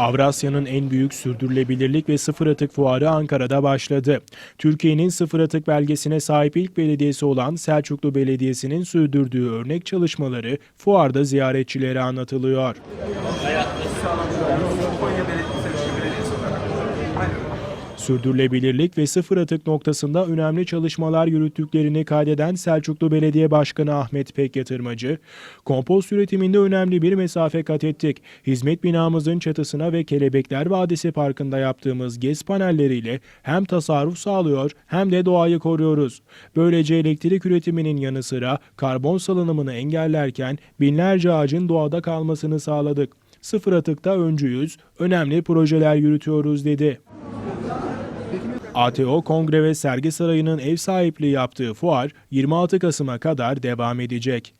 Avrasya'nın en büyük sürdürülebilirlik ve sıfır atık fuarı Ankara'da başladı. Türkiye'nin sıfır atık belgesine sahip ilk belediyesi olan Selçuklu Belediyesi'nin sürdürdüğü örnek çalışmaları fuarda ziyaretçilere anlatılıyor. Konya Sürdürülebilirlik ve sıfır atık noktasında önemli çalışmalar yürüttüklerini kaydeden Selçuklu Belediye Başkanı Ahmet Pekyatırmacı, kompost üretiminde önemli bir mesafe kat ettik. Hizmet binamızın çatısına ve Kelebekler Vadisi Parkı'nda yaptığımız GES panelleriyle hem tasarruf sağlıyor hem de doğayı koruyoruz. Böylece elektrik üretiminin yanı sıra karbon salınımını engellerken binlerce ağacın doğada kalmasını sağladık. Sıfır atıkta öncüyüz, önemli projeler yürütüyoruz dedi. ATO Kongre ve Sergi Sarayı'nın ev sahipliği yaptığı fuar 26 Kasım'a kadar devam edecek.